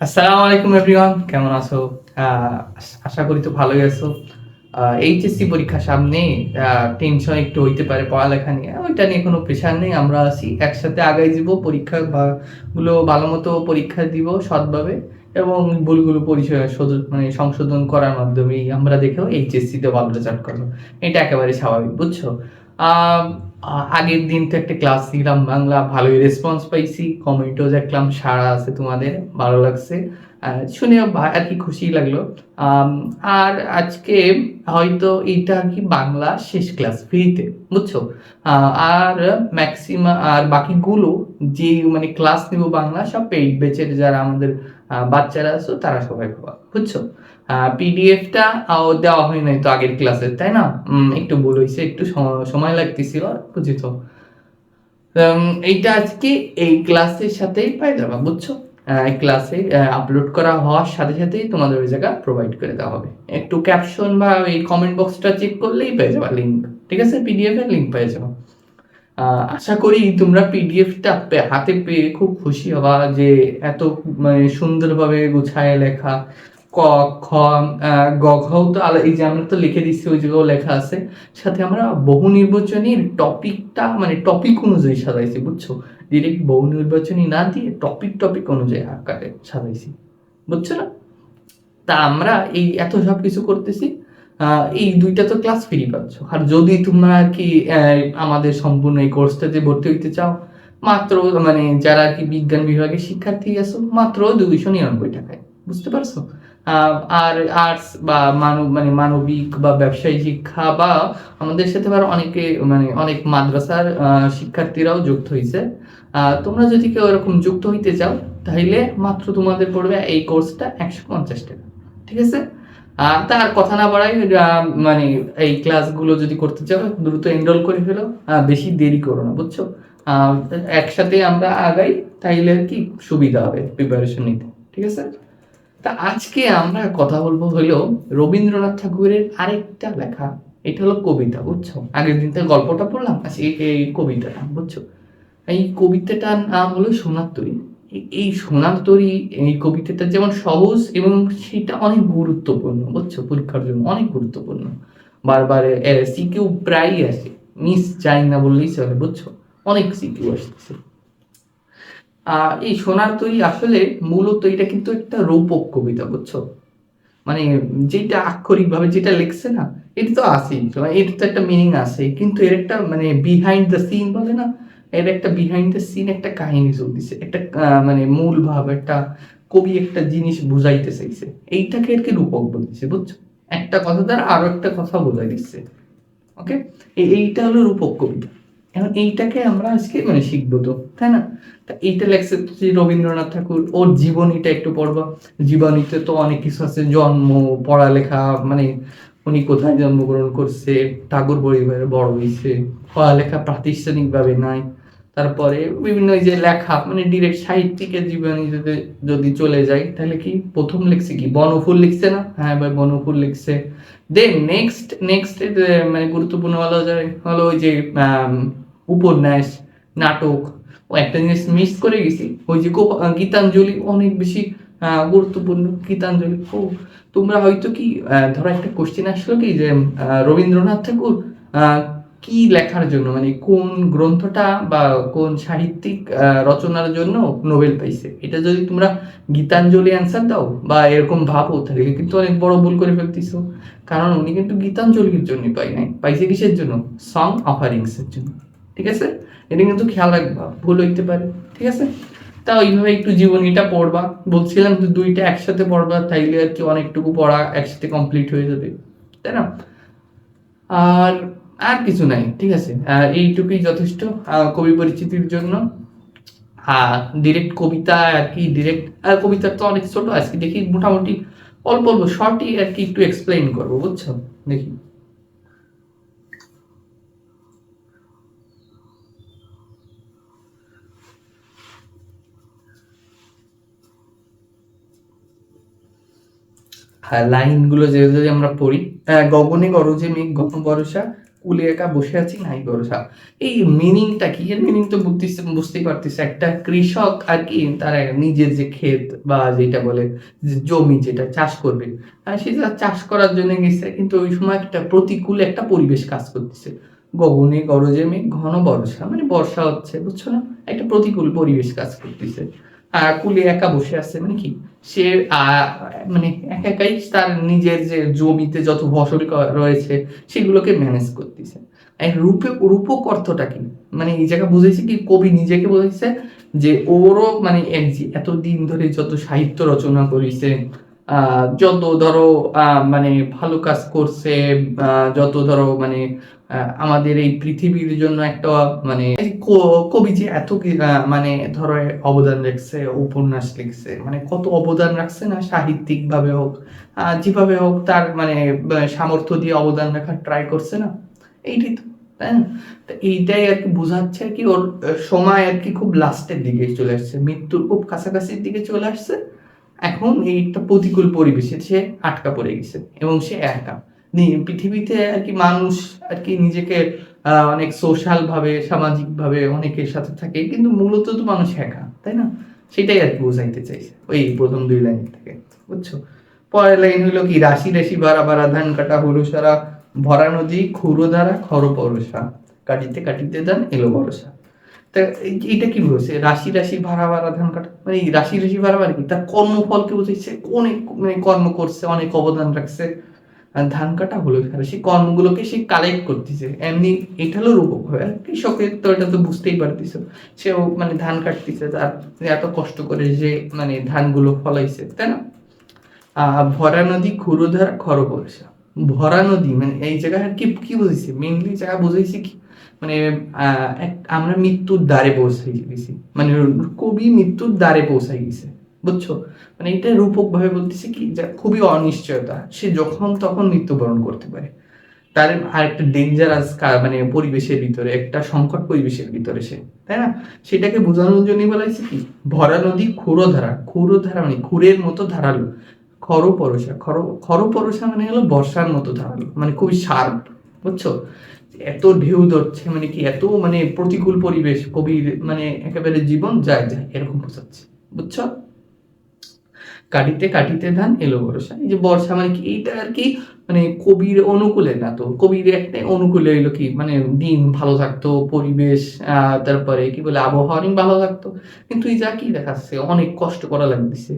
আসসালামু আলাইকুম এভরিওয়ান কেমন আছো? আশা করি তো ভালোই আছো। এইচএসসি পরীক্ষা সামনে টেনশন একটু হইতে পারে পড়ালেখা নিয়ে, ওইটা নিয়ে কোনো প্রেশার নেই, আমরা আছি, একসাথে আগাই দিব, পরীক্ষা বা- গুলো ভালো মতো পরীক্ষা দিব সৎভাবে, এবং ভুলগুলো পরিচয় মানে সংশোধন করার মাধ্যমেই আমরা দেখেও এইচএসসি তে ভালো রেজাল্ট করব। এটা একেবারে স্বাভাবিক, বুঝছ? আগের দিন তো একটা ক্লাস দিলাম বাংলা, ভালোই রেসপন্স পাইছি। কমেন্টও দেখলাম সারা আছে তোমাদের, ভালো লাগছে। শুনে আর কি খুশি লাগল। আর আজকে হয়তো এটা কি বাংলা শেষ ক্লাস ফ্রিতে বুঝছ? আর ম্যাক্সিমাম আর বাকিগুলো যে মানে ক্লাস নিব বাংলা, সব পেইড বেচের যারা আমাদের বাচ্চারা আছো, তারা সবাই পাবা, বুঝছ? পিডিএফটা দেওয়া হয় নাই তো আগের ক্লাসে তাই না? একটু ভুল হয়েছে একটু সম- সময় লাগতেছিল বুঝিত এইটা আজকে এই ক্লাসের সাথেই পাই যাবা, বুঝছ? ক্লাসে আপলোড করা হওয়ার সাথে সাথেই তোমাদের ওই জায়গা প্রোভাইড করে দেওয়া হবে। একটু ক্যাপশন বা ওই কমেন্ট বক্সটা চেক করলেই পেয়ে যাবা লিঙ্ক ঠিক আছে? পিডিএফ এর লিঙ্ক পেয়ে যাবা। আশা করি তোমরা পিডিএফটা হাতে পেয়ে খুব খুশি হবা যে এত মানে সুন্দরভাবে গুছায় লেখা। ক, খ গ এই যে আমরা তো লিখে দিচ্ছি, ওই লেখা আছে। সাথে আমরা বহু নির্বাচনীর টপিকটা মানে টপিক অনুযায়ী সাজাইছি, বুঝছ? ডিরেক্ট বহু নির্বাচনী না দিয়ে টপিক টপিক অনুযায়ী আকারে সাজাইছি, বুঝছ না? তা আমরা এই এত সব কিছু করতেছি এই দুইটা তো ক্লাস ফ্রি পাচ্ছ। আর যদি তোমরা কি আমাদের সম্পূর্ণ এই কোর্সটাতে ভর্তি হইতে চাও, মাত্র মানে যারা কি বিজ্ঞান বিভাগের শিক্ষার্থী আছো, মাত্র দুইশো নিরানব্বই টাকায়, বুঝতে পারছ? আর আর্টস বা মানব মানে মানবিক বা ব্যবসায়ী শিক্ষা বা আমাদের সাথে আবার অনেকে মানে অনেক মাদ্রাসার শিক্ষার্থীরাও যুক্ত হয়েছে তোমরা যদি কেউ এরকম যুক্ত হইতে চাও তাহলে মাত্র তোমাদের পড়বে এই কোর্সটা একশো পঞ্চাশ টাকা। ঠিক আছে? আর তার কথা না বাড়াই মানে এই ক্লাসগুলো যদি করতে চাও, দ্রুত এনরোল করে ফেলো বেশি দেরি করো না, বুঝছ? একসাথে আমরা আগাই, তাইলে আর কি সুবিধা হবে প্রিপারেশন নিতে। ঠিক আছে? তা আজকে আমরা কথা বলব হলো রবীন্দ্রনাথ ঠাকুরের আরেকটা লেখা। এটা হলো কবিতা, বুঝছ? আগের দিন তো গল্পটা পড়লাম আজকে এই- কবিতাটা বুঝছ? এই কবিতাটার নাম হলো সোনার তরী। এই- সোনার তরী, এই কবিতাটা যেমন সহজ এবং সেটা অনেক গুরুত্বপূর্ণ, বুঝছ? পরীক্ষার জন্য অনেক গুরুত্বপূর্ণ। বারবার সিকিউ প্রায়ই আসে। মিস যায় না বললেই চলে, বুঝছ? অনেক সিকিউ আহ এই সোনার তৈরি আসলে মূলত এটা কিন্তু একটা রূপক কবিতা, বুঝছ? মানে যেটা আক্ষরিক ভাবে যেটা লিখছে না, এটা তো আছেই এর তো একটা মিনিং আছে, কিন্তু এর একটা মানে বিহাইন্ড দ্য সিন বলে না? এর একটা বিহাইন্ড দ্য সিন একটা কাহিনী চলতেছে, একটা মানে মূল ভাব একটা কবি একটা জিনিস বুঝাইতে চাইছে। এইটাকে আর কি রূপক বলতেছে, বুঝছ? একটা কথা দ্বারা আরও একটা কথা বোঝাই দিচ্ছে ওকে এইটা হলো রূপক কবিতা। এখন এইটাকে আমরা আজকে মানে শিখব তো, তাই না? তা এইটা লেখছে রবীন্দ্রনাথ ঠাকুর, ওর জীবনীটা একটু পড়বা। জীবনীতে তো অনেক কিছু আছে, জন্ম, পড়ালেখা মানে উনি কোথায় জন্মগ্রহণ করছে, ঠাকুর পরিবারে বড় হয়েছে, পড়ালেখা প্রাতিষ্ঠানিকভাবে নাই। তারপরে বিভিন্ন যে লেখা মানে ডিরেক্ট সাহিত্যিকের জীবনী যদি চলে যায় তাহলে কি প্রথম লিখছে কি? বনফুল লিখছে না? হ্যাঁ এবার বনফুল লিখছে। দেন নেক্সট নেক্সট মানে গুরুত্বপূর্ণ হলো যে, হলো ওই যে উপন্যাস, নাটক ও একটা জিনিস মিস করে গেছি। ওই যে গীতাঞ্জলি অনেক বেশি গুরুত্বপূর্ণ। গীতাঞ্জলি ও তোমরা হয়তো কি ধরো একটা কোশ্চেন আসলো কি যে রবীন্দ্রনাথ ঠাকুর কি লেখার জন্য? মানে কোন গ্রন্থটা বা কোন সাহিত্যিক রচনার জন্য নোবেল পাইছে? এটা যদি তোমরা গীতাঞ্জলি অ্যান্সার দাও বা এরকম ভাবো, তাহলে কিন্তু অনেক বড় ভুল করে ফেলতেছো। কারণ উনি কিন্তু গীতাঞ্জলির জন্য পাই নাই। পাইছে কিসের জন্য? সং অফারিংসের জন্য। ঠিক আছে? এটা কিন্তু খেয়াল রাখবা, ভুল হইতে পারে, ঠিক আছে? তা ওইভাবে একটু জীবনীটা পড়বা। বলছিলাম তো দুইটা একসাথে পড়বা, তাইলে আর কি অনেকটুকু পড়া একসাথে কমপ্লিট হয়ে যাবে, তাই না? আর আর কিছু নাই, ঠিক আছে? এইটুকুই যথেষ্ট কবি পরিচিতির জন্য। হ্যাঁ ডিরেক্ট কবিতা আর কি ডিরেক্ট কবিতা তো অনেক ছোট, আজকে দেখি মোটামুটি অল্প অল্প শর্টই আর কি একটু এক্সপ্লেইন করব, বুঝছ? দেখি হ্যাঁ লাইনগুলো যে আমরা পড়ি গগনে গরজে মেঘ গণ বরষা, কুলে একা বসে আছি, নাই ভরসা এই মিনিংটা কি? এর মিনিং তো বুঝতেছে বুঝতেই পারতেছে একটা কৃষক আর কি, তার নিজের যে ক্ষেত বা যেটা বলে জমি যেটা চাষ করবে সেটা চাষ করার জন্য গেছে, কিন্তু ওই সময় একটা প্রতিকূল একটা পরিবেশ কাজ করতেছে। গগনে গরজে মেঘ, ঘন বর্ষা মানে বর্ষা হচ্ছে, বুঝছ না? একটা প্রতিকূল পরিবেশ কাজ করতেছে। কুলে একা বসে আছে মানে কি? সে মানে একা একাই তার নিজের যে জমিতে যত ফসল রয়েছে, সেগুলোকে ম্যানেজ করতেছে। রূপে, রূপক অর্থটা কি? মানে এই জায়গা বুঝেছি কি, কবি নিজেকে বুঝেছে যে ওরও মানে এক এতদিন ধরে যত সাহিত্য রচনা করেছে যত ধরো মানে ভালো কাজ করছে যত ধরো মানে আমাদের এই পৃথিবীর জন্য একটা মানে কবি যে এত মানে ধরো, অবদান রাখছে, উপন্যাস লিখছে মানে কত অবদান রাখছে না সাহিত্যিক ভাবে হোক যেভাবে হোক তার মানে সামর্থ্য দিয়ে অবদান রাখার ট্রাই করছে না, এইটাই তো, তাই না? এইটাই আর কি বোঝাচ্ছে আর কি, ওর সময় আর কি খুব লাস্টের দিকে চলে আসছে, মৃত্যুর খুব কাছাকাছির দিকে চলে আসছে এখন এই একটা প্রতিকূল পরিবেশে সে আটকা পড়ে গেছে এবং সে একা। পৃথিবীতে আর কি মানুষ আর কি নিজেকে অনেক সোশ্যাল ভাবে সামাজিক ভাবে অনেকের সাথে থাকে, কিন্তু মূলত তো মানুষ একা, তাই না? সেটাই আর কি বোঝাইতে চাইছে ওই প্রথম দুই লাইন থেকে, বুঝছ? পরের লাইন হলো কি রাশি রাশি বারা বারা ধান কাটা হলু সারা ভরা নদী খুরো দ্বারা খর পরসা কাটিতে কাটিতে ধান এলো বরসা তা এইটা কি বলছে? রাশি রাশি ভাড়া ভাড়া ধান কাটা? মানে রাশি রাশি ভাড়া ভাড়া কি? তার কর্মফলকে বুঝাইছে অনেক মানে কর্ম করছে, অনেক অবদান রাখছে। ধান কাটা হলো আর সেই কর্মগুলোকে সে কালেক্ট করতেছে। এমনি এটা হলো রূপক হবে আর কৃষকের তো এটা তো বুঝতেই পারতেছ। সেও মানে ধান কাটতেছে, তার এত কষ্ট করে যে মানে ধানগুলো ফলাইছে, তাই না? ভরা নদী ক্ষুরোধারা খর বর্ষা ভরা নদী মানে এই জায়গায় আর কি কি বুঝেছি মেইনলি জায়গা বুঝেছি কি? মানে আমরা মৃত্যুর দ্বারে পৌঁছাই গেছি। মানে কবি মৃত্যুর দ্বারে পৌঁছাই গেছে, বুঝছ? মানে এটা রূপক ভাবে বলতেছে কি, যা খুবই অনিশ্চয়তা। সে যখন তখন মৃত্যুবরণ করতে পারে। তার আরেকটা ডেঞ্জারাস মানে পরিবেশের ভিতরে, একটা সংকট পরিবেশের ভিতরে সে, তাই না? সেটাকে বোঝানোর জন্যই হয়েছে কি? ভরা নদী খুরো ধারা খুরো ধারা মানে খুরের মতো ধারালো। খর পরশা খর খর পরশা মানে হলো বর্ষার মতো ধারালো মানে খুবই শার্প, বুঝছ? এত ঢেউ ধরছে মানে কি এত মানে প্রতিকূল পরিবেশ, কবির মানে একেবারে জীবন যায় যায়, এরকম বোঝাচ্ছে, বুঝছ? কাটিতে কাটিতে ধান, এলো বর্ষা, এই যে বর্ষা মানে কি, এইটা আর কি মানে কবির অনুকূলে না তো, কবির একটা অনুকূলে এলো কি মানে দিন ভালো থাকতো, পরিবেশ তারপরে কি বলে আবহাওয়া ভালো থাকতো, কিন্তু এই যা কি দেখাচ্ছে, অনেক কষ্ট করা লাগতেছে।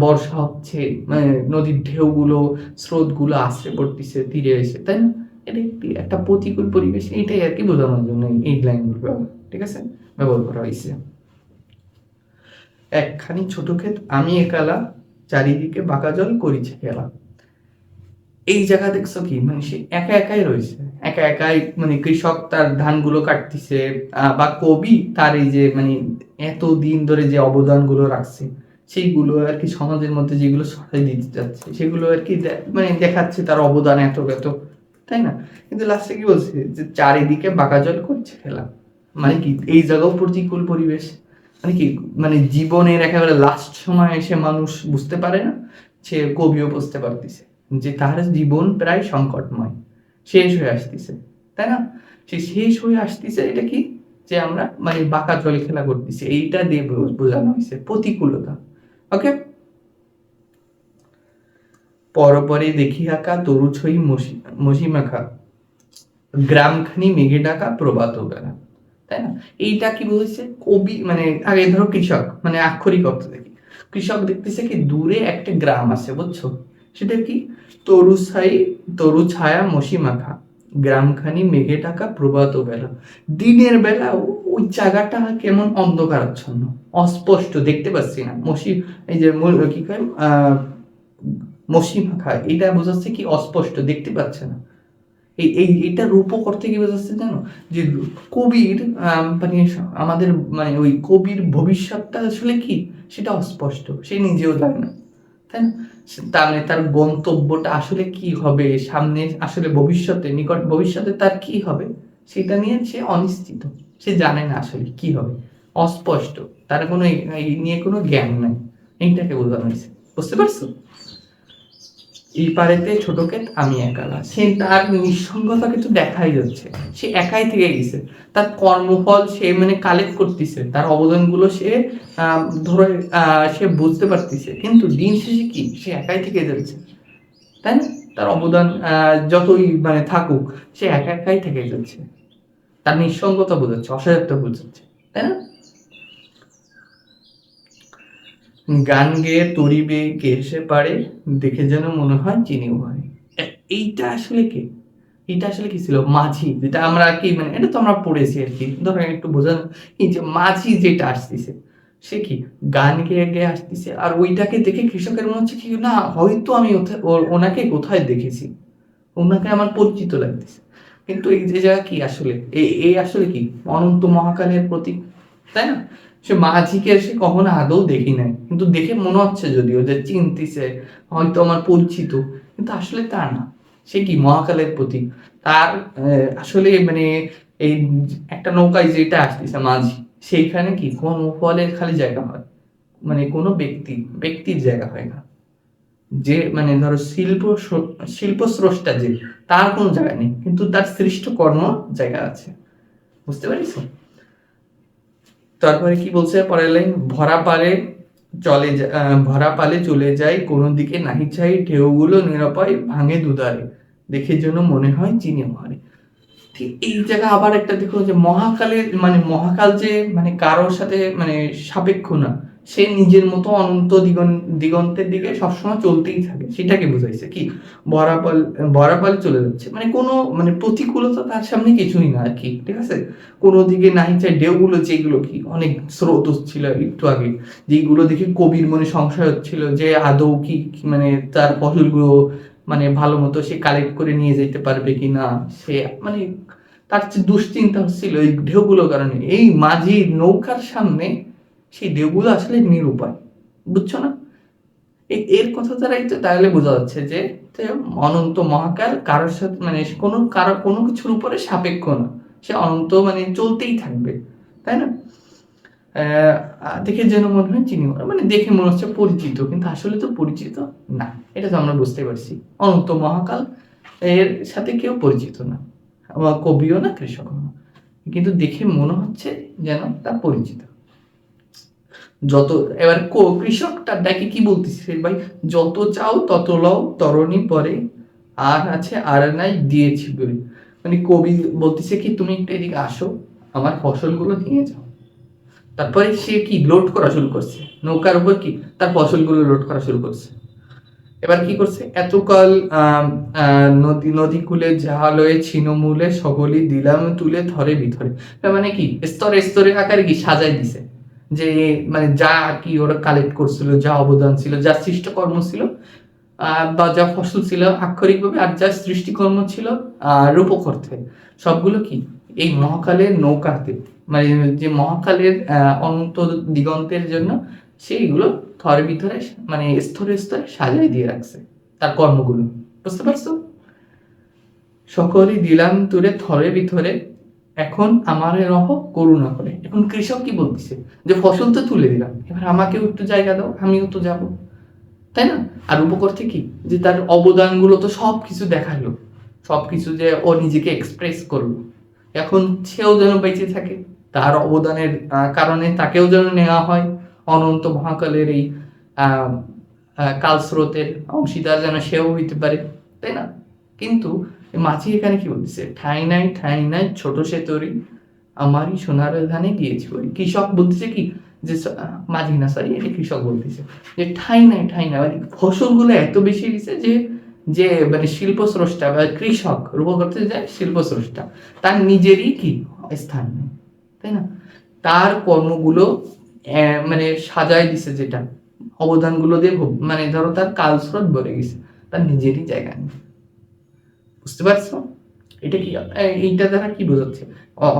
বর্ষা হচ্ছে মানে নদীর ঢেউগুলো, স্রোতগুলো আশ্রে পড়তেছে, তীরে এসে, তাই না? এটা একটি, একটা প্রতিকূল পরিবেশ এইটাই আর কি বোঝানোর জন্য এই- লাইনগুলো, ঠিক আছে? ব্যবহার করা হয়েছে। একখানি ছোট ক্ষেত, আমি একালা চারিদিকে বাঁকা জল করিছে খেলা। এই জায়গা দেখছ কি? মানে সে একা একাই রয়েছে। একা একাই মানে কৃষক তার ধানগুলো কাটতেছে বা কবি তার এই যে মানে এত দিন ধরে যে অবদানগুলো রাখছে সেইগুলো আর কি সমাজের মধ্যে যেগুলো ছড়াই দিতে যাচ্ছে, সেগুলো আর কি মানে দেখাচ্ছে তার অবদান এত এত, তাই না? কিন্তু লাস্টে কি বলছে? যে চারিদিকে বাঁকা জল করছে খেলা। মানে কি, এই জায়গাও প্রতিকূল পরিবেশ। মানে কি মানে জীবনের একেবারে লাস্ট সময় এসে মানুষ বুঝতে পারে না, সে কবিও বুঝতে পারতেছে যে তার জীবন প্রায় সংকটময়। শেষ হয়ে আসতেছে, তাই না? সে শেষ হয়ে আসতেছে এটা কি? যে আমরা মানে বাঁকা জল খেলা করতেছি, এইটা দিয়ে বোঝানো হয়েছে প্রতিকূলতা। ওকে পরপরে দেখি আঁকা তরু ছই মসি মাখা গ্রামখানি মেঘে ডাকা প্রভাত বেলা। তাই না? এইটা কি বলছে? কবি মানে আগে ধরো কৃষক মানে আক্ষরিক অর্থ দেখি। কৃষক দেখতেছে কি দূরে একটা গ্রাম আছে, বুঝছ? সেটা কি? তরু ছাই তরু ছায়া মসি মাখা গ্রামখানি মেঘে ঢাকা প্রভাত বেলা। দিনের বেলা ওই জায়গাটা কেমন অন্ধকারাচ্ছন্ন। অস্পষ্ট, দেখতে পাচ্ছি না। মসি, এই যে কি মসি মাখা, এটা বোঝাচ্ছে কি অস্পষ্ট, দেখতে পাচ্ছে না। এই এই এটা রূপক অর্থে কি বোঝাচ্ছে জানো? যে কবির মানে আমাদের মানে ওই কবির ভবিষ্যৎটা আসলে কি? সেটা অস্পষ্ট। সে নিজেও জানে না। তাই না? তার মানে তার গন্তব্যটা আসলে কি হবে? সামনে আসলে ভবিষ্যতে, নিকট ভবিষ্যতে তার কি হবে? সেটা নিয়ে সে অনিশ্চিত। সে জানে না আসলে কি হবে। অস্পষ্ট। তার কোনো এই নিয়ে কোনো জ্ঞান নাই। এইটাকে বোঝানো হয়েছে। বুঝতে পারছ? এই পারেতে ছোট ক্ষেত আমি একালা সে তার নিঃসঙ্গতা তো দেখাই যাচ্ছে। সে একাই থেকে গেছে। তার কর্মফল সে মানে কালেক্ট করতেছে। তার অবদানগুলো সে ধরে সে বুঝতে পারতেছে। কিন্তু দিন শেষে কি? সে একাই থেকে যাচ্ছে। তাই না? তার অবদান যতই মানে থাকুক, সে একা একাই থেকে যাচ্ছে। তার নিঃসঙ্গতা বোঝাচ্ছে, অসহায়ত্ব বোঝাচ্ছে। তাই না? গান গেয়ে তরি বেয়ে কে এসে পারে, দেখে যেন মনে হয় চিনিও হয়। এইটা আসলে কে? এটা আসলে কি ছিল? মাঝি, যেটা আমরা কি মানে এটা তো আমরা পড়েছি আর কি। ধরেন একটু বোঝান, এই যে মাঝি যেটা আসতেছে, সে কি গান গেয়ে গেয়ে আসতেছে? আর ওইটাকে দেখে কৃষকের মনে হচ্ছে কি, না, হয়তো আমি ওনাকে কোথায় দেখেছি? ওনাকে আমার পরিচিত লাগতেছে। কিন্তু এই যে জায়গা কি আসলে এই আসলে কি? অনন্ত মহাকালের প্রতীক, তাই না? সে মাঝিকে সে কখনো আদৌ দেখি নাই। কিন্তু দেখে মনে হচ্ছে যদিও যে চিনতিছে হয়তো আমার পরিচিত, কিন্তু আসলে তা না। সে কি মহাকালের প্রতীক? তার আসলে মানে এই একটা নৌকায় যেটা আসতেছে মাঝি, সেইখানে কি কোন ফলের খালি জায়গা হয়? মানে কোনো ব্যক্তি, ব্যক্তির জায়গা হয় না। যে মানে ধরো শিল্প শিল্প স্রষ্টা যে, তার কোনো জায়গা নেই, কিন্তু তার সৃষ্ট কর্ম জায়গা আছে। বুঝতে পারিস? তারপরে কি বলছে? পরের লাইন, ভরা পালে চলে যায় ভরা পালে চলে যায়, কোনো দিকে নাহি চাই ঢেউগুলো নিরাপয় ভাঙে দুধারে। দেখে জন্য মনে হয় চিনে মারে। ঠিক এই জায়গা আবার একটা দেখো যে মহাকালের মানে মহাকাল যে মানে কারোর সাথে মানে সাপেক্ষ না। সে নিজের মতো অনন্ত দিগন, দিগন্তের দিকে সবসময় চলতেই থাকে। সেটাকে বুঝাইছে কি? বরাপাল বরাপাল চলে যাচ্ছে। মানে কোনো মানে প্রতিকূলতা তার সামনে কিছুই না আর কি, ঠিক আছে? কোনো দিকে নাই চাই। ঢেউগুলো যেগুলো কি, অনেক স্রোত ছিল একটু আগে। যেগুলো দেখে কবির মনে সংশয় হচ্ছিল যে আদৌ কি মানে তার ফসলগুলো মানে ভালো মতো সে কালেক্ট করে নিয়ে যেতে পারবে কি না সে মানে তার যে দুশ্চিন্তা হচ্ছিল এই ঢেউগুলোর কারণে। এই মাঝি নৌকার সামনে সেই ঢেউগুলো আসলে নিরুপায়, বুঝছ না? এর কথা দ্বারাই তো তাহলে বোঝা যাচ্ছে যে অনন্ত মহাকাল কারোর সাথে মানে কোনো কারও, কোনো কিছুর উপরে সাপেক্ষ না। সে অনন্ত মানে চলতেই থাকবে, তাই না? দেখে যেন মনে হয় চিনি। মানে দেখে মনে হচ্ছে পরিচিত, কিন্তু আসলে তো পরিচিত না। এটা তো আমরা বুঝতে পারছি। অনন্ত মহাকাল এর সাথে কেউ পরিচিত না কবিও না, কৃষকও না। কিন্তু দেখে মনে হচ্ছে যেন তা পরিচিত। যত, এবার কৃষকটা দেখে কি বলতেছে? ভাই, যত চাও তত লও, তরণী পরে আর আছে আর নাই দিয়েছি বলে। মানে কবি বলতেছে কি, তুমি একটু এদিকে আসো, আমার ফসলগুলো নিয়ে যাও। তারপরে সে কি লোড করা শুরু করছে? নৌকার উপর কি? তার ফসলগুলো লোড করা শুরু করছে। এবার কি করছে? এতকাল নদী নদী কূলে জাহালয়ে ছিনমূলে সকলই দিলাম তুলে ধরে বিধরে তার মানে কি? স্তরে স্তরে আকারে কি সাজাই দিছে? যে মানে যা কি ওরা কালেক্ট করছিল, যা অবদান ছিল, যা সৃষ্টকর্ম ছিল বা যা ফসল ছিল আক্ষরিকভাবে আর যা সৃষ্টিকর্ম ছিল রূপক অর্থে। সবগুলো কি? এই মহাকালের নৌকাতে। মানে যে মহাকালের অনন্ত দিগন্তের জন্য সেইগুলো থরের ভিতরে মানে স্তরে স্তরে সাজাই দিয়ে রাখছে তার কর্মগুলো। বুঝতে পারছ? সকলই দিলাম তুরে থরে ভিতরে এখন আমার এর রহ, করুণা করে। এখন কৃষক কি বলতেছে? যে ফসল তো তুলে দিলাম, এবার আমাকেও একটু জায়গা দাও, আমিও তো যাব। তাই না? আর উপকর্তে কি? যে তার অবদানগুলো তো সব কিছু দেখাল। সব কিছু যে ও নিজেকে এক্সপ্রেস করল। এখন সেও যেন বেঁচে থাকে, তার অবদানের কারণে তাকেও যেন নেওয়া হয়। অনন্ত মহাকালের এই কালস্রোতের অংশীদার যেন সেও হইতে পারে। তাই না? কিন্তু মাঝি এখানে কি বলতেছে? ঠাই নাই ঠাই নাই, ছোট সে তরি, আমারই সোনার ধানে গিয়েছি বলি। কৃষক বলতেছে কি? যে মাঝি না সরি এটা কৃষক বলতেছে। যে ঠাই নাই ঠাই নাই মানে ফসলগুলো এত বেশি দিছে যে যে মানে শিল্প স্রষ্টা বা কৃষক রূপ করতে যায় শিল্প স্রষ্টা তার নিজেরই কি? স্থান নেই, তাই না? তার কর্মগুলো মানে সাজায় দিছে যেটা, অবদানগুলো দিয়ে মানে ধরো তার কালস্রোত ভরে গেছে, তার নিজেরই জায়গা নেই। বুঝতে পারছ? এটা কি এইটা দ্বারা কি বোঝাচ্ছে?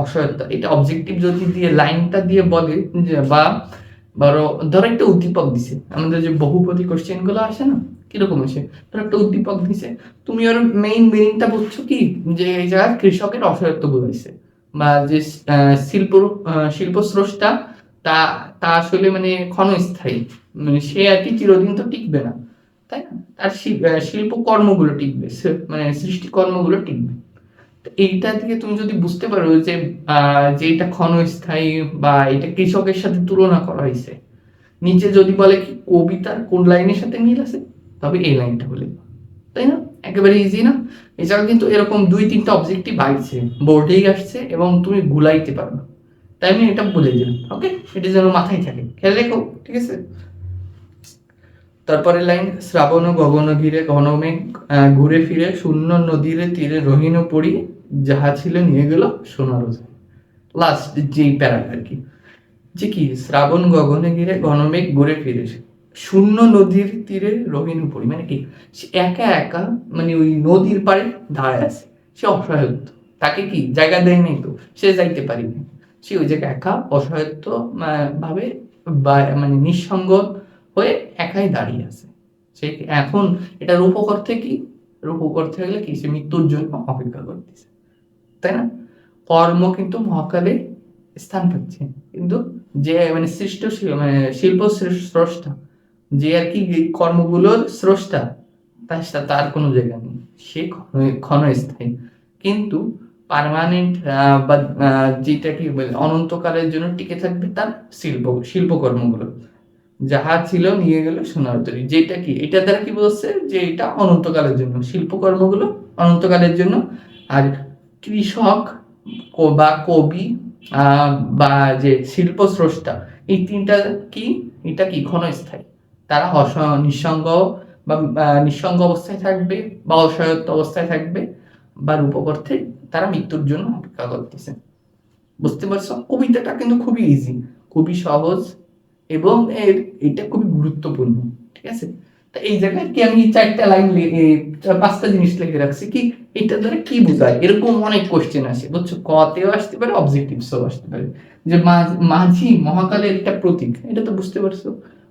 অসহায়তা। এটা অবজেক্টিভ যদি দিয়ে, লাইনটা দিয়ে বলে বা, ধরো ধরো একটা উদ্দীপক দিছে। আমাদের যে বহুপদী কোশ্চেনগুলো আসে না, কীরকম আসে? ধরো একটা উদ্দীপক দিছে, তুমি ওর মেইন মিনিংটা বুঝছ কি? যে, এই জায়গায় কৃষকের অসহায়ত্ব বোঝাইছে বা যে শিল্প শিল্প স্রষ্টা তা তা আসলে মানে ক্ষণস্থায়ী। মানে সে আর কি চিরদিন তো টিকবে না। তাই তার শি- আহ, শিল্প কর্মগুলো টিকবে মানে সৃষ্টি কর্মগুলো টিকবে এইটা থেকে তুমি যদি বুঝতে পারো যে যে এটা ক্ষণস্থায়ী বা এটা কৃষকের সাথে তুলনা করা হয়েছে নিচে যদি বলে কি কবিতার কোন লাইনের সাথে মিল আছে তবে এই লাইনটা বলে তাই না? একেবারে ইজি না? এছাড়া কিন্তু এরকম দুই তিনটা অবজেক্টিভ আসছে বোর্ডেই আসছে এবং তুমি গুলাইতে পারো তাই আমি এটা বলে দিলাম ওকে এটা যেন মাথায় থাকে। খেয়াল রেখো ঠিক আছে? তারপরে লাইন শ্রাবণ গগন ঘিরে আহ, ঘুরে ফিরে শূন্য নদীর তীরে রহিন পড়ি যাহা ছিল নিয়ে গেল সোনার লাস্ট যেই প্যারাটা আর কি। যে কি শ্রাবণ গগনে ঘিরে ঘনমেঘ ঘুরে ফিরে। শূন্য নদীর তীরে রহিন পড়ি মানে কি সে একা একা মানে ওই নদীর পাড়ে দাঁড়ায় আছে। সে অসহায়ত্ব। তাকে কি জায়গা দেয় নাই তো? সে যাইতে পারিনি সে ওই জায়গায় একা অসহায়ত্ব ভাবে বা মানে নিঃসঙ্গ হয়ে একাই দাঁড়িয়ে আছে। সে এখন এটার উপকর্থে কি? উপকর্থে হলে কি? সে মৃত্যুর জন্য অপেক্ষা করতেছে। তাই না? কর্ম কিন্তু মহাকালে স্থান পাচ্ছে। কিন্তু যে মানে সৃষ্ট মানে শিল্প স্রষ্টা, যে আর কি কর্মগুলোর স্রষ্টা, তার তার কোনো জায়গা নেই। সে ক্ষণস্থায়ী। কিন্তু পার্মানেন্ট বা যেটা কি অনন্তকালের জন্য টিকে থাকবে তার শিল্প, শিল্পকর্মগুলো। যাহা ছিল নিয়ে গেল সোনার তরী যেটা কি? এটা দ্বারা কি বলছে যে এটা অনন্তকালের জন্য। শিল্পকর্মগুলো অনন্তকালের জন্য। আর কৃষক বা কবি বা যে শিল্প স্রষ্টা এই তিনটা কি? এটা কি? ক্ষণস্থায়ী। তারা অস, নিঃসঙ্গ বা নিঃসঙ্গ অবস্থায় থাকবে বা অসহায়ত্ব অবস্থায় থাকবে বা রূপকর্থে তারা মৃত্যুর জন্য অপেক্ষা করতেছে। বুঝতে পারছ? কবিতাটা কিন্তু খুবই ইজি খুবই সহজ। এবং এর, এটা খুবই গুরুত্বপূর্ণ, ঠিক আছে? তা এই জায়গায় কি আমি চারটা লাইন পাঁচটা জিনিস লিখে রাখছি কি? এটা দ্বারা কি বোঝায়? এরকম অনেক কোশ্চেন আসে, বুঝছ? কতেও আসতে পারে অবজেক্টিভসও আসতে পারে। যে মাঝি মহাকালের একটা প্রতীক, এটা তো বুঝতে পারছ?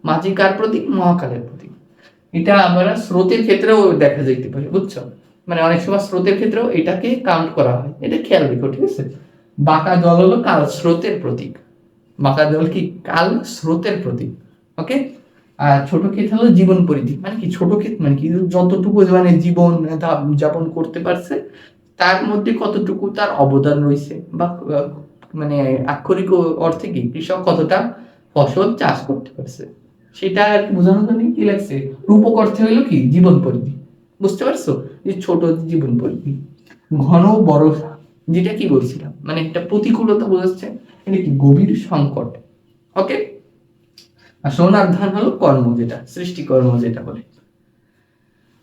মাঝি কার প্রতীক? মহাকালের প্রতীক। এটা আবার স্রোতের ক্ষেত্রেও দেখা যেতে পারে, বুঝছ? মানে অনেক সময় স্রোতের ক্ষেত্রেও এটাকে কাউন্ট করা হয়। এটা খেয়াল রেখো, ঠিক আছে? বাঁকা জল হলো কাল স্রোতের প্রতীক। বাঁকা জল কি? কাল স্রোতের প্রতীক ওকে আর ছোট ক্ষেত হলো জীবন পরিধি মানে কি? ছোট ক্ষেত মানে কি? যতটুকু মানে জীবন যাপন করতে পারছে, তার মধ্যে কতটুকু তার অবদান রয়েছে বা মানে আক্ষরিক অর্থে কি? কৃষক কতটা ফসল চাষ করতে পারছে? সেটা আর কি বোঝানোর জন্য কি লাগছে? রূপক অর্থে হলো কি? জীবন পরিধি, বুঝতে পারছ? যে ছোট জীবন পরিধি, ঘন বড়, যেটা কি বলছিলাম? মানে একটা প্রতিকূলতা বোঝাচ্ছে এটা গভীর সংকট? ওকে আর সোনার ধান হলো কর্ম যেটা সৃষ্টিকর্ম যেটা বলে।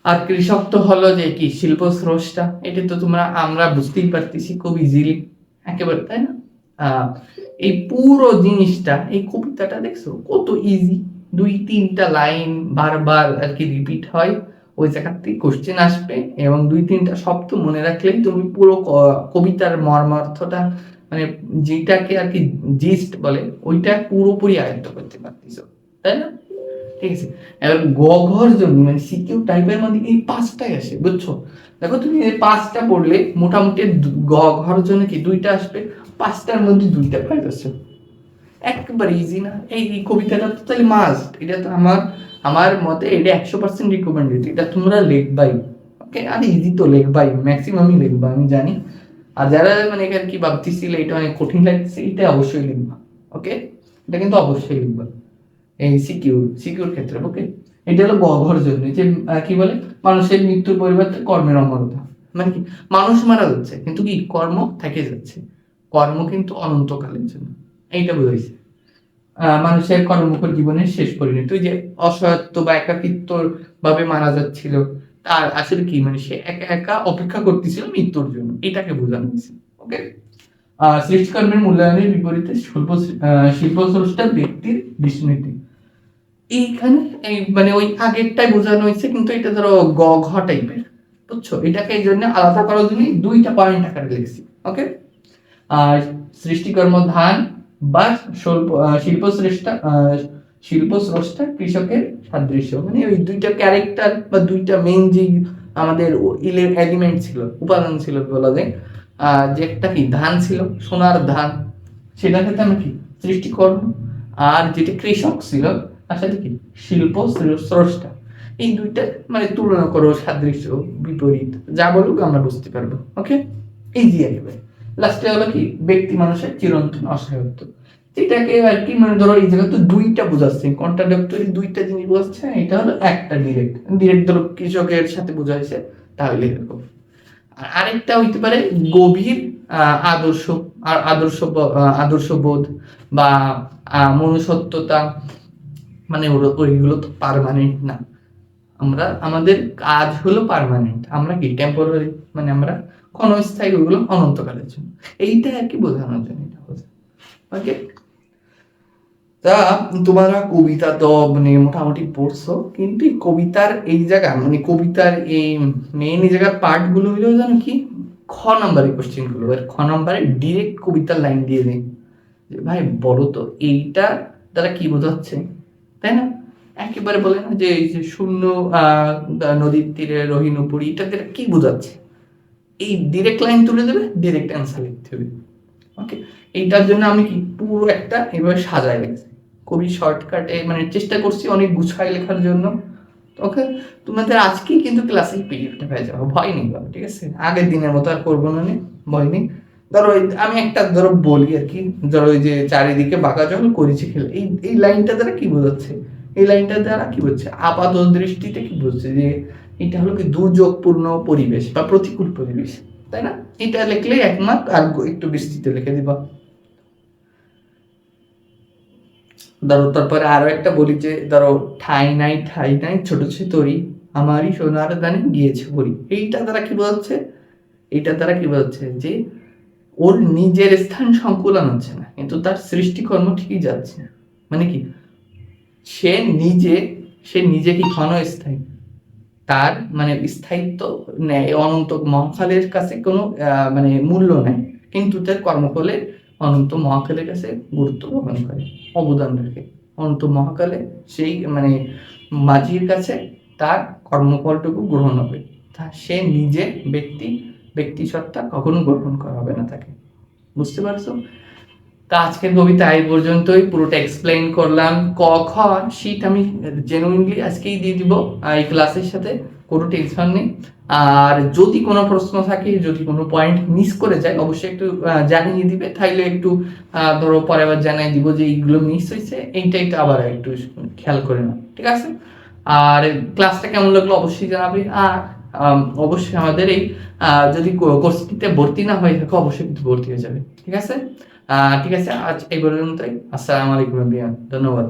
আর কৃষক তো হলো যে কি শিল্প স্রষ্টা এটা তো তোমরা, আমরা বুঝতেই পারতেছি খুব ইজিলি একেবারে, তাই না? এই পুরো জিনিসটা, এই কবিতাটা দেখছ? কত ইজি দুই, তিনটা লাইন বারবার আর কি রিপিট হয়। ওই জায়গা থেকে কোশ্চেন আসবে এবং দুই, তিনটা শব্দ মনে রাখলেই তুমি পুরো কবিতার মর্মার্থটা মানে যেটাকে আর কি জিস্ট বলে, ওইটা পুরোপুরি আয়ত্ত করতে পারতেছো, তাই না? ঠিক আছে? এবার গ ঘর জন্য মানে সিকিউ টাইপের মধ্যে এই পাঁচটাই আসে, বুঝছ? দেখো তুমি এই পাঁচটা পড়লে মোটামুটি দু- গ জন্য কি দুইটা আসবে? পাঁচটার মধ্যে দুইটা পাই যাচ্ছে। একেবারে ইজি না। এই এই কবিতাটা তো তাহলে মাস্ট এটা তো আমার আমার মতে এটা একশো পার্সেন্ট রিকমেন্ডেড এটা তোমরা লিখবাই ওকে আর ইজি তো লিখবাই ম্যাক্সিমামই লিখবা, আমি জানি। আর যারা মানে এখানে কি ভাবতেছিল এটা অনেক কঠিন লাগছে এটা অবশ্যই লিখবা ওকে এটা কিন্তু অবশ্যই লিখবা। এই সিকিউর সিকিউর ক্ষেত্রে ওকে এটা হলো গঘর জন্য যে কি বলে? মানুষের মৃত্যুর পরিবর্তে কর্মের অমরতা। মানে কি? মানুষ মারা যাচ্ছে, কিন্তু কি? কর্ম থেকে যাচ্ছে। কর্ম কিন্তু অনন্তকালের জন্য। এইটা বুঝাইছে। মানুষের কর্মকর জীবনের শেষ পরিণতি। যে অসহায়ত্ব বা একাকিত্ব ভাবে মারা যাচ্ছিল তার আসলে কি? মানে সে একা একা অপেক্ষা করতেছিল মৃত্যুর জন্য। এটাকে বোঝানো হয়েছে। ওকে? সৃষ্টিকর্মের মূল্যায়নের বিপরীতে শিল্প আহ, শিল্প স্রষ্টা ব্যক্তির বিস্মৃতি। এইখানে এই মানে ওই আগেরটাই বোঝানো হয়েছে কিন্তু এটা ধরো গ ঘ টাইপের। বুঝছ? এটাকে এই জন্য আলাদা করার জন্য দুইটা পয়েন্ট আকারে লিখছি। ওকে? আর সৃষ্টিকর্ম ধান বা শিল্প আহ, শিল্প স্রষ্টা কৃষকের সাদৃশ্য। মানে ওই দুইটা ক্যারেক্টার বা দুইটা মেইন যে আমাদের এলিমেন্ট ছিল, উপাদান ছিল বলা যায় যে একটা কি, ধান ছিল, সোনার ধান সেটা ক্ষেত্রে আমরা কি সৃষ্টিকর্ম আর যেটি কৃষক ছিল সাথে কি শিল্প স্র- স্রষ্টা এই দুইটা মানে তুলনা করো সাদৃশ্য, বিপরীত, যা বলুক আমরা বুঝতে পারব। ওকে ইজি একেবারে। লাস্টে হলো কি, ব্যক্তি মানুষের চিরন্তন অসহায়ত্ব। এটাকে আর কি মানে ধরো এই জায়গায় তো দুইটা বোঝাচ্ছে। কন্ট্রাডক্টরি দুইটা জিনিস বোঝাচ্ছে, এটা হলো একটা ডিরেক্ট ডিরেক্ট ধরো কৃষকের সাথে বোঝাইছে তাহলে এরকম। আর আরেকটা হইতে পারে গভীর আদর্শ, আর আদর্শ আদর্শবোধ বা মনুষ্যত্বতা মানে ওইগুলো তো পার্মানেন্ট না। আমরা, আমাদের কাজ হলো পার্মানেন্ট আমরা কি টেম্পোরারি মানে আমরা ক্ষণস্থায়ী, ওইগুলো অনন্তকালের জন্য। এইটা আর কি বোঝানোর জন্য এটা বোঝা ওকে তা তোমরা কবিতা তো মানে মোটামুটি পড়ছো, কিন্তু কবিতার এই জায়গা মানে কবিতার এই মেইন এই জায়গার পার্টগুলো হলো জানো কি? খ নাম্বারের কোশ্চেনগুলো আর খ নাম্বারে ডিরেক্ট কবিতার লাইন দিয়ে দেয় যে ভাই বলো তো, এইটা দ্বারা কি বোঝাচ্ছে? তাই না? একেবারে বলে না যে এই যে শূন্য নদীর তীরে রহিনুপুরি এটা দ্বারা কি বোঝাচ্ছে? এই ডিরেক্ট লাইন তুলে দেবে ডিরেক্ট অ্যান্সার লিখতে হবে। ওকে এইটার জন্য আমি কি পুরো একটা এভাবে সাজায় লেখছি খুবই শর্টকাটে মানে চেষ্টা করছি অনেক গুছায় লেখার জন্য। ওকে, তোমাদের আজকেই কিন্তু ক্লাসে পিডিএফটা পেয়ে যাব। ভয় নেই বাবা, ঠিক আছে? আগের দিনের মতো আর করব না ভয় নেই। ধরো আমি একটা ধরো বলি আর কি, ধরো ওই যে চারিদিকে বাঁকা জল, করেছি খেলে। এই এই লাইনটা দ্বারা কি বোঝাচ্ছে? এই লাইনটা দ্বারা কি বলছে আপাত দৃষ্টিতে কি বলছে যে এটা হলো কি দুর্যোগপূর্ণ পরিবেশ বা প্রতিকূল পরিবেশ, তাই না? এটা লিখলে এক মার্ক আর একটু বিস্তৃত লিখে দিবা। ধরো, তারপরে আরও একটা বলি যে, ধরো, ঠাই নাই ঠাই নাই, ছোট ছোট তরি, আমারই সোনার দানে গিয়েছে বলি এইটা দ্বারা কি বোঝাচ্ছে? এইটা দ্বারা কি বোঝাচ্ছে যে, ওর নিজের স্থান সংকুলন হচ্ছে না, কিন্তু তার সৃষ্টিকর্ম ঠিকই যাচ্ছে। মানে কি? সে নিজে সে নিজে কি ক্ষণস্থায়ী? তার মানে স্থায়িত্ব নেয় অনন্ত মহাকালের কাছে কোনো মানে মূল্য নেই কিন্তু তার কর্মফলে অনন্ত মহাকালের কাছে গুরুত্ব বহন করে, অবদান রাখে। অনন্ত মহাকালে সেই মানে মাঝির কাছে তার কর্মফলটুকু গ্রহণ হবে। তা সে নিজে ব্যক্তি ব্যক্তি সত্তা কখনো গ্রহণ করা হবে না তাকে। বুঝতে পারছ? তা আজকের কবিতা এই পর্যন্তই। পুরোটা এক্সপ্লেন করলাম। ক, খ, শীত আমি জেনুইনলি আজকেই দিয়ে দিব। এই ক্লাসের সাথে কোনো টেনশন নেই। আর যদি কোনো প্রশ্ন থাকে, যদি কোনো পয়েন্ট মিস করে যায়, অবশ্যই একটু জানিয়ে দিবে। তাইলে একটু ধরো পরে আবার জানাই দিব যে এইগুলো মিস হয়েছে। এইটা একটু আবার একটু খেয়াল করে নাও, ঠিক আছে? আর ক্লাসটা কেমন লাগল অবশ্যই জানাবে। আর অবশ্যই আমাদের এই যদি কোর্সটিতে ভর্তি না হয়ে থাকে, অবশ্যই কিন্তু ভর্তি হয়ে যাবে, ঠিক আছে? ঠিক আছে, আজ এই পর্যন্তই। আসসালামু আলাইকুম ধন্যবাদ।